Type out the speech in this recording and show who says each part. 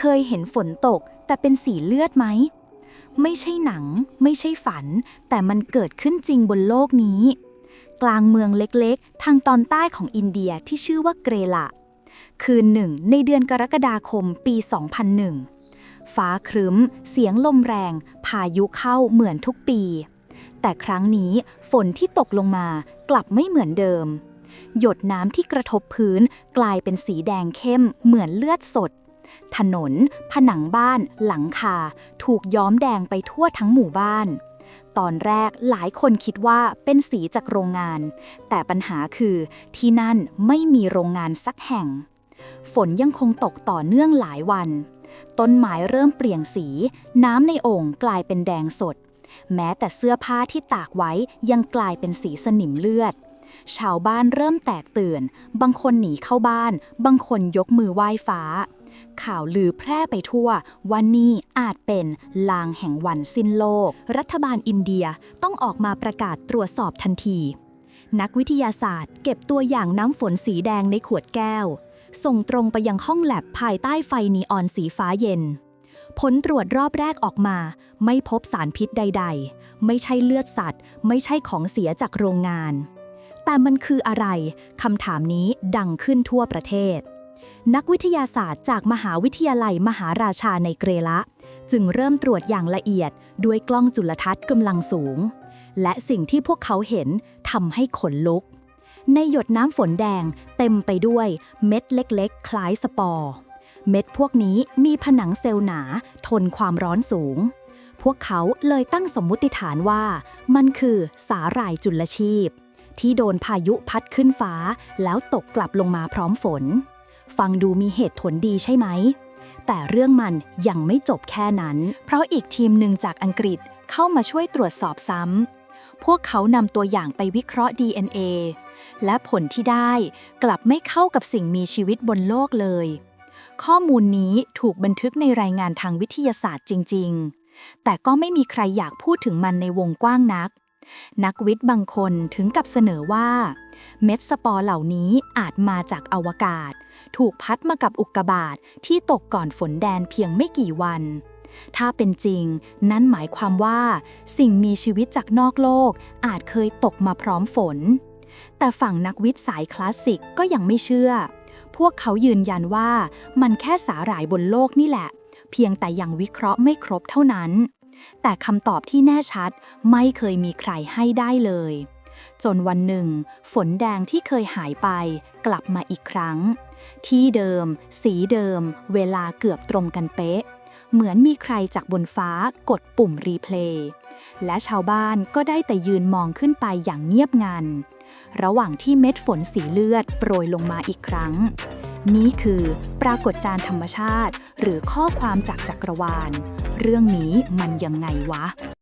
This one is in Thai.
Speaker 1: เคยเห็นฝนตก แต่เป็นสีเลือดไหม ไม่ใช่หนัง ไม่ใช่ฝัน แต่มันเกิดขึ้นจริงบนโลกนี้ กลางเมืองเล็กๆ ทางตอนใต้ของอินเดียที่ชื่อว่าเกรละ คืนหนึ่งในเดือนกรกฎาคมปี 2001 ฟ้าครึ้ม เสียงลมแรง พายุเข้าเหมือนทุกปี แต่ครั้งนี้ฝนที่ตกลงมากลับไม่เหมือนเดิมหยดน้ำที่กระทบพื้นกลายเป็นสีแดงเข้มเหมือนเลือดสด ถนน ผนังบ้าน หลังคา ถูกย้อมแดงไปทั่วทั้งหมู่บ้าน ตอนแรกหลายคนคิดว่าเป็นสีจากโรงงาน แต่ปัญหาคือที่นั่นไม่มีโรงงานสักแห่ง ฝนยังคงตกต่อเนื่องหลายวัน ต้นไม้เริ่มเปลี่ยนสี น้ำในโอ่งกลายเป็นแดงสด แม้แต่เสื้อผ้าที่ตากไว้ยังกลายเป็นสีสนิมเลือดชาวบ้านเริ่มแตกตื่น บางคนหนีเข้าบ้าน บางคนยกมือไหว้ฟ้า ข่าวลือแพร่ไปทั่วว่านี่อาจเป็นลางแห่งวันสิ้นโลก รัฐบาลอินเดียต้องออกมาประกาศตรวจสอบทันที นักวิทยาศาสตร์ เก็บตัวอย่างน้ำฝนสีแดงในขวดแก้ว ส่งตรงไปยังห้องแลบภายใต้ไฟนีออนสีฟ้าเย็น ผลตรวจรอบแรกออกมา ไม่พบสารพิษใด ๆ ไม่ใช่เลือดสัตว์ ไม่ใช่ของเสียจากโรงงาน แต่มันคืออะไรคำถามนี้ดังขึ้นทั่วประเทศ นักวิทยาศาสตร์จากมหาวิทยาลัยมหาราชาในเกรละ จึงเริ่มตรวจอย่างละเอียดด้วยกล้องจุลทรรศน์กำลังสูง และสิ่งที่พวกเขาเห็นทำให้ขนลุก ในหยดน้ำฝนแดงเต็มไปด้วยเม็ดเล็กๆ คล้ายสปอร์ เม็ดพวกนี้มีผนังเซลล์หนา ทนความร้อนสูง พวกเขาเลยตั้งสมมุติฐานว่า มันคือสาหร่ายจุลชีพ ที่โดนพายุพัดขึ้นฟ้า แล้วตกกลับลงมาพร้อมฝน ฟังดูมีเหตุผลดีใช่ไหม แต่เรื่องมันยังไม่จบแค่นั้น เพราะอีกทีมหนึ่งจากอังกฤษเข้ามาช่วยตรวจสอบซ้ำ พวกเขานำตัวอย่างไปวิเคราะห์ DNA และผลที่ได้กลับไม่เข้ากับสิ่งมีชีวิตบนโลกเลย ข้อมูลนี้ถูกบันทึกในรายงานทางวิทยาศาสตร์จริง ๆ แต่ก็ไม่มีใครอยากพูดถึงมันในวงกว้างนัก นักวิทย์บางคนถึงกับเสนอว่า เม็ดสปอร์เหล่านี้อาจมาจากอวกาศ ถูกพัดมากับอุกกาบาตที่ตกก่อนฝนแดนเพียงไม่กี่วัน ถ้าเป็นจริง นั่นหมายความว่า สิ่งมีชีวิตจากนอกโลกอาจเคยตกมาพร้อมฝน แต่ฝั่งนักวิทย์สายคลาสสิกก็ยังไม่เชื่อ พวกเขายืนยันว่ามันแค่สาหร่ายบนโลกนี่แหละ เพียงแต่ยังวิเคราะห์ไม่ครบเท่านั้น แต่คำตอบที่แน่ชัดไม่เคยมีใครให้ได้เลย จนวันหนึ่ง ฝนแดงที่เคยหายไป กลับมาอีกครั้ง ที่เดิม สีเดิม เวลาเกือบตรงกันเป๊ะ เหมือนมีใครจากบนฟ้ากดปุ่มรีเพลย์และชาวบ้านก็ได้แต่ยืนมองขึ้นไปอย่างเงียบงัน ระหว่างที่เม็ดฝนสีเลือดโปรยลงมาอีกครั้ง นี่คือปรากฏการณ์ธรรมชาติ หรือข้อความจากจักรวาล เรื่องนี้มันยังไงวะ